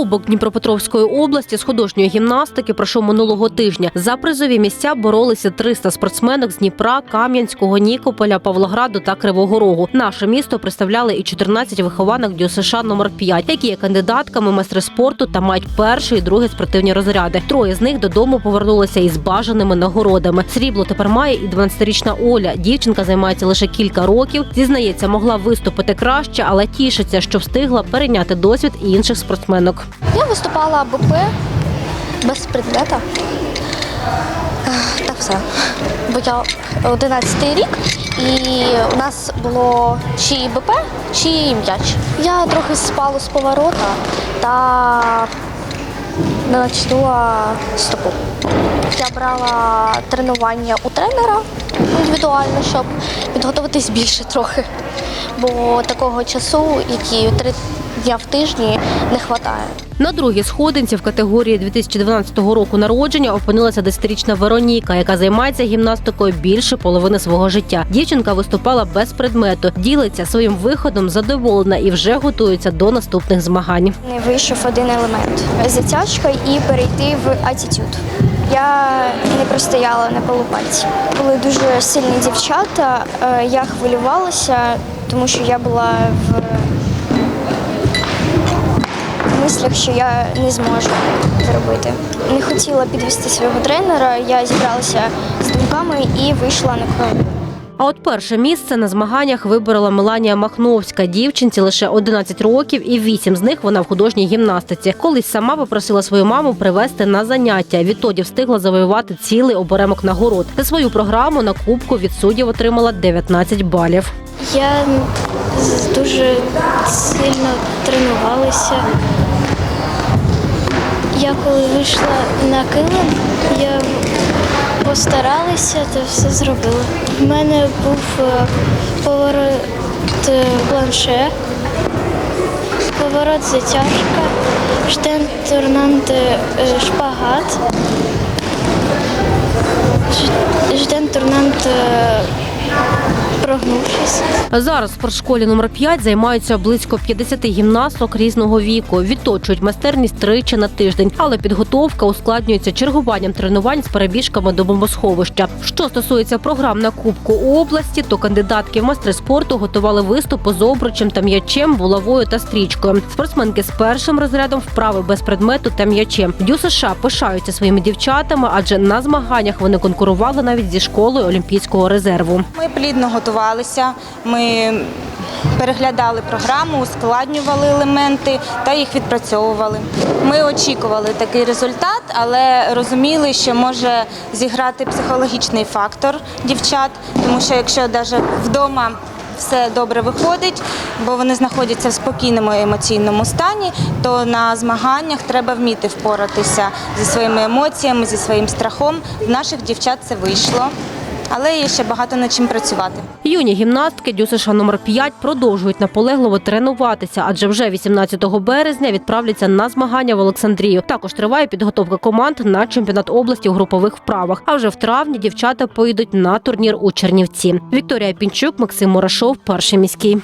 Кубок Дніпропетровської області з художньої гімнастики пройшов минулого тижня. За призові місця боролися 300 спортсменок з Дніпра, Кам'янського, Нікополя, Павлограду та Кривого Рогу. Наше місто представляли і 14 вихованок ДЮСШ номер 5 які є кандидатками майстри спорту та мають перший і другий спортивні розряди. Троє з них додому повернулися із бажаними нагородами. Срібло тепер має і 12-річна Оля. Дівчинка займається лише кілька років. Зізнається, могла виступити краще, але тішиться, що встигла перейняти досвід інших спортсменок. Я виступала БП без предмета. Ех, Так все. Бо я 11 рік і у нас було чи БП, чи м'яч. Я трохи спала з поворота та не начнула стопу. Я брала тренування у тренера індивідуально, щоб підготуватись більше трохи. Бо такого часу, який три дня в тижні, не вистачає. На другій сходинці в категорії 2012 року народження опинилася 10-річна Вероніка, яка займається гімнастикою більше половини свого життя. Дівчинка виступала без предмету, ділиться своїм виходом задоволена і вже готується до наступних змагань. Не вийшов один елемент затяжка і перейти в атітюд. Я не простояла на полупальці. Були дуже сильні дівчата. е, Я хвилювалася, тому що я була в мислях, що я не зможу зробити. Не хотіла підвести свого тренера. Я зібралася з думками і вийшла на кров. А от перше місце на змаганнях виборола Меланія Махновська. Дівчинці лише 11 років, і 8 з них вона в художній гімнастиці. Колись сама попросила свою маму привезти на заняття. Відтоді встигла завоювати цілий оберемок нагород. За свою програму на кубку від суддів отримала 19 балів. Я дуже сильно тренувалася. Я коли вийшла на килим, я постаралася та все зробила. У мене був е, поворот е, планше, поворот затяжка, штент торнант е, шпагат, Зараз в спортшколі номер 5 займаються близько 50 гімнасток різного віку. Відточують майстерність тричі на тиждень, але підготовка ускладнюється чергуванням тренувань з перебіжками до бомбосховища. Що стосується програм на Кубку області, то кандидатки в майстри спорту готували виступи з обручем та м'ячем, булавою та стрічкою. Спортсменки з першим розрядом вправи без предмету та м'ячем. Дю США пишаються своїми дівчатами, адже на змаганнях вони конкурували навіть зі школою Олімпійського резерву. Ми плідно готувалися, ми переглядали програму, ускладнювали елементи та їх відпрацьовували. Ми очікували такий результат, але розуміли, що може зіграти психологічний фактор дівчат, тому що якщо навіть вдома все добре виходить, бо вони знаходяться в спокійному емоційному стані, то на змаганнях треба вміти впоратися зі своїми емоціями, зі своїм страхом. В наших дівчат це вийшло, але є ще багато над чим працювати. Юні гімнастки Дюсиша номер 5 продовжують наполегливо тренуватися, адже вже 18 березня відправляться на змагання в Олександрію. Також триває підготовка команд на чемпіонат області у групових вправах. А вже в травні дівчата поїдуть на турнір у Чернівці. Вікторія Пінчук, Максим Мурашов, перший міський.